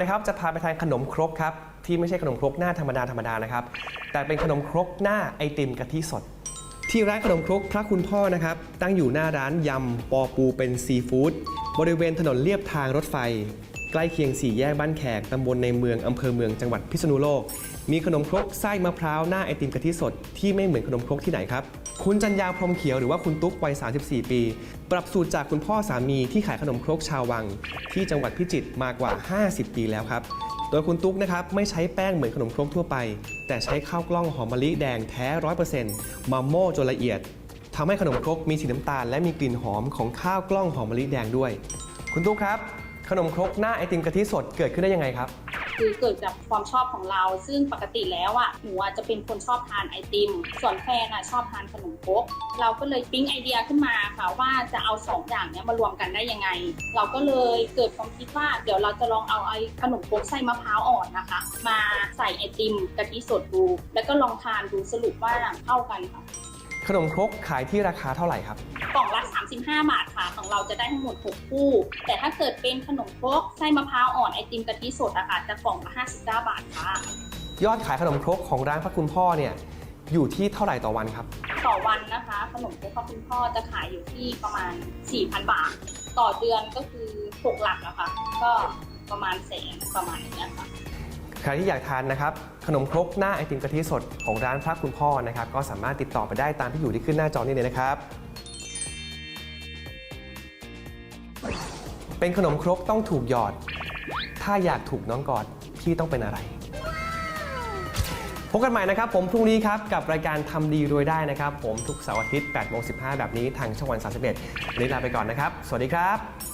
นะครับจะพาไปทานขนมครกครับที่ไม่ใช่ขนมครกหน้าธรรมดาธรรมดานะครับ แต่เป็นขนมครกหน้าไอติมกะทิสด ที่ร้านขนมครกพระคุณพ่อนะครับ ตั้งอยู่หน้าร้านยำปอปูเป็นซีฟู้ดบริเวณถนนเลียบทางรถไฟ ใกล้เคียงสี่แยกบ้านแขกตำบลในเมืองอำเภอเมืองจังหวัดพิษณุโลก มีขนมครกไส้มะพร้าวหน้าไอติมกะทิสดที่ไม่เหมือนขนมครกที่ไหนครับ คุณจันยาพรมเขียวหรือว่าคุณตุ๊กวัย 34 ปี ปรับสูตรจากคุณพ่อสามีที่ขายขนมครกชาววัง ที่จังหวัดพิจิตรมากว่า 50 ปีแล้วครับโดยคุณตุ๊กนะครับไม่ใช้แป้งเหมือนขนมครกทั่วไป แต่ใช้ข้าวกล้องหอมมะลิแดงแท้ 100%มาโม่จนละเอียดทำให้ขนมครกมีสีน้ำตาลและมีกลิ่นหอมของข้าวกล้องหอมมะลิแดงด้วย คุณตุ๊กครับ ขนมครกหน้าไอติมกะทิสดเกิดขึ้นได้ยังไงครับ คือเกิดจากความชอบของเรา ซึ่งปกติแล้วอะหนูอะจะเป็นคนชอบทานไอติม ส่วนแฟนอะชอบทานขนมครกเราก็เลยปิ๊งไอเดียขึ้นมาค่ะว่าจะเอาสองอย่างเนี้ยมารวมกันได้ยังไง เราก็เลยเกิดความคิดว่าเดี๋ยวเราจะลองเอาไอขนมครกไส้มะพร้าวอ่อนนะคะ มาใส่ไอติมกะทิสดดู แล้วก็ลองทานดูสรุปว่าเข้ากันค่ะ ขนมครกขายที่ราคาเท่าไหร่ครับ กล่องละ35 บาทค่ะ ของเราจะได้ทั้งหมด 6 คู่ แต่ถ้าเกิดเป็นขนมครกไส้มะพร้าวอ่อนไอติมกะทิสดอะค่ะจะกล่องละ59 บาทค่ะ ยอดขายขนมครกของร้านพระคุณพ่อเนี่ยอยู่ที่เท่าไหร่ต่อวันครับ ต่อวันนะคะขนมครกของคุณพ่อจะขายอยู่ที่ประมาณ 4,000 บาท ต่อเดือนก็คือ 6 หลักอะค่ะก็ประมาณแสนประมาณอย่างเงี้ยค่ะ ใครที่อยากทานนะครับขนมครกหน้าไอติมกะทิสดของร้านพระคุณพ่อนะครับก็สามารถติดต่อไปได้ตามที่อยู่ที่ขึ้นหน้าจอนี้เลยนะครับ เป็นขนมครกต้องถูกหยอด ถ้าอยากถูกน้องกอดพี่ต้องเป็นอะไรพบกันใหม่นะครับ ผมพรุ่งนี้ครับ กับรายการทำดีรวยได้นะครับ ผมทุกเสาร์อาทิตย์8โมง15 แบบนี้ทางช่องวัน 31วันนี้ลาไปก่อนนะครับ สวัสดีครับ